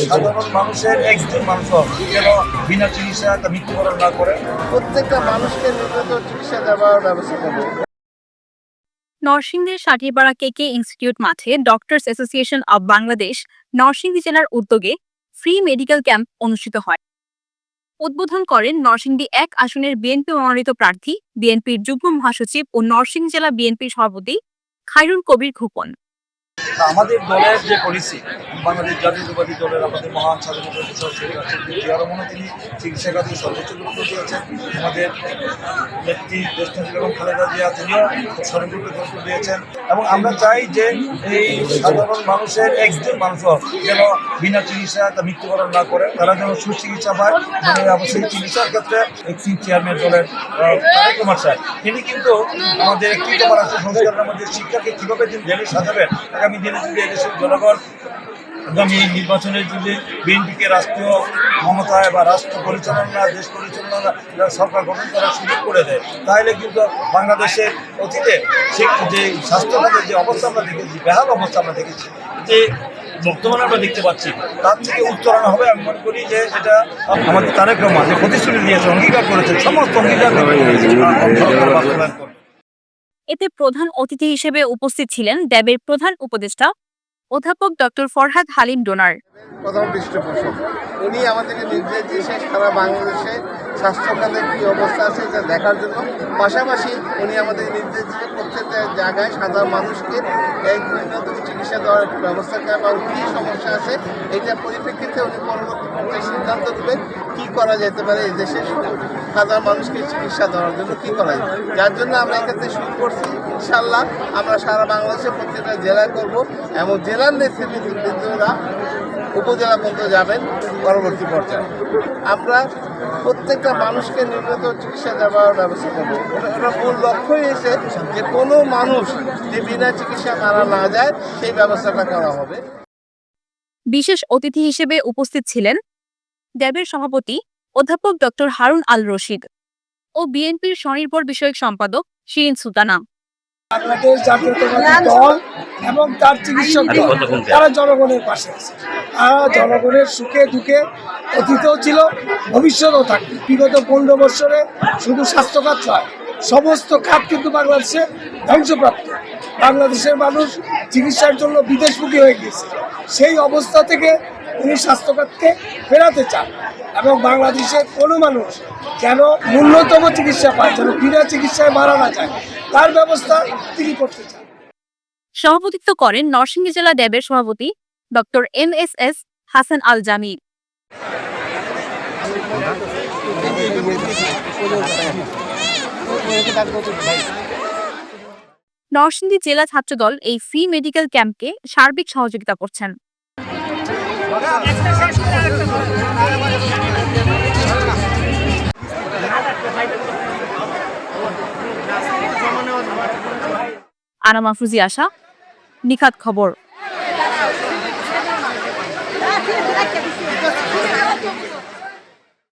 সাধারণ মানুষের একজন মানুষ যেন বিনা চিকিৎসা মৃত্যুবরণ না করে। প্রত্যেকটা মানুষকে নিয়মিত চিকিৎসা দেওয়ার ব্যবস্থা করব নরসিংদীর ষাটিপাড়া কেকে ইনস্টিটিউট মাঠে doctors association of Bangladesh Narsingdi জেলার উদ্যোগে ফ্রি মেডিকেল ক্যাম্প অনুষ্ঠিত হয়। উদ্বোধন করেন নরসিংদী এক আসনের বিএনপি মনোনীত প্রার্থী বিএনপির যুগ্ম মহাসচিব ও নরসিংদী জেলা বিএনপির সভাপতি খায়রুল কবির খোকন তা আমাদের দলের যে পলিসি বাংলাদেশ জাতীয়তাবাদী দলের আমাদের মহান স্বাধীনতা জিয়া রহমানও তিনি চিকিৎসা খাতে সর্বোচ্চ গুরুত্ব দিয়েছেন। আমাদের নেত্রী দেশনেত্রী এবং খালেদা জিয়া তিনিও সর্বোচ্চ গুরুত্ব দিয়েছেন। এবং আমরা চাই যে এই সাধারণ মানুষের একজন মানুষও যেন বিনা চিকিৎসা একটা মৃত্যুবরণ না করে, তারা যেন সুচিকিৎসা পায়। মানে অবশ্যই চিকিৎসার ক্ষেত্রে এক্সিং চেয়ারম্যান দলের তারেক কুমার সাহেব, তিনি কিন্তু আমাদের একটি সংস্কারের মধ্যে শিক্ষাকে কীভাবে তিনি সাজাবেন আগামী এদেশের জনগণ আগামী নির্বাচনের যদি বিএনপিকে রাষ্ট্রীয় ক্ষমতায় বা রাষ্ট্র পরিচালনা দেশ পরিচালনা সরকার গঠন করার সুযোগ করে দেয় তাহলে কিন্তু বাংলাদেশের অতীতে সে যে স্বাস্থ্যখাতের যে অবস্থা আমরা দেখেছি বেহাল অবস্থা আমরা দেখেছি যে বর্তমানে আমরা দেখতে পাচ্ছি তার থেকে উত্তরণ হবে আমি মনে করি যে এটা আমাদের তারেক রহমান যে প্রতিশ্রুতি দিয়েছে অঙ্গীকার করেছে সমস্ত অঙ্গীকার বাস্তবায়ন করবে এতে প্রধান অতিথি হিসেবে উপস্থিত ছিলেন ড্যাবের প্রধান উপদেষ্টা অধ্যাপক ডক্টর ফরহাদ হালিম ডোনার। প্রধান পৃষ্ঠপোষক উনি আমাদেরকে নির্দেশ দিয়েছে সারা বাংলাদেশে স্বাস্থ্য খাতের কী অবস্থা আছে এটা দেখার জন্য। পাশাপাশি উনি আমাদের নির্দেশ দিয়ে প্রত্যেকটা জায়গায় সাধারণ মানুষকে এক উন্নত চিকিৎসা দেওয়ার একটি ব্যবস্থা এবং কী সমস্যা আছে, এটা পরিপ্রেক্ষিতে উনি পরবর্তী সিদ্ধান্ত দেবেন কী করা যেতে পারে এই দেশের সাধারণ মানুষকে চিকিৎসা দেওয়ার জন্য কী করা যায়। যার জন্য আমরা এক্ষেত্রে শুরু করছি। ইনশাল্লাহ আমরা সারা বাংলাদেশের প্রত্যেকটা জেলায় করব। এবং জেলার নেতৃবৃন্দরা উপজেলা পর্যন্ত যাবেন, পরবর্তী পর্যায়ে। আমরা প্রত্যেকটা মানুষকে নিয়মিত চিকিৎসা দেওয়ার ব্যবস্থা করব। ওটা- মূল লক্ষ্যই এসে যে কোনো মানুষ যে বিনা চিকিৎসা মারা না যায়, সেই ব্যবস্থাটা করা হবে। বিশেষ অতিথি হিসেবে উপস্থিত ছিলেন ড্যাবের সভাপতি অধ্যাপক ডক্টর হারুন আল রশিদ ও বিএনপির স্বনির্ভর বিষয়ক সম্পাদক শিরিন সুলতানা। বাংলাদেশ জাতীয়তাবাদী দল এবং তার চিকিৎসক তারা জনগণের পাশে আছে। তারা জনগণের সুখে দুঃখে অতীতেও ছিল ভবিষ্যতেও থাকবে। বিগত পনেরো বছরে শুধু স্বাস্থ্যখাত নয় সমস্ত খাত কিন্তু বাংলাদেশে ধ্বংসপ্রাপ্ত। বাংলাদেশের মানুষ চিকিৎসার জন্য বিদেশমুখী হয়ে গিয়েছে। সেই অবস্থা থেকে উনি স্বাস্থ্যখাতকে ফেরাতে চান। এবং বাংলাদেশের কোনো মানুষ যেন ন্যূনতম চিকিৎসা পায়, যেন বিনা চিকিৎসায় মারা না যায়, তার ব্যবস্থা তিনি করতে চান। সভাপতিত্ব করেন নরসিংদী জেলা ড্যাবের সভাপতি doctor M S S Hasan Al Jamil Narsingdi জেলা ছাত্রদল এই ফ্রি মেডিকেল ক্যাম্পকে সার্বিক সহযোগিতা করছেন। আনা মাফরুজি আশা নিখাত খবর।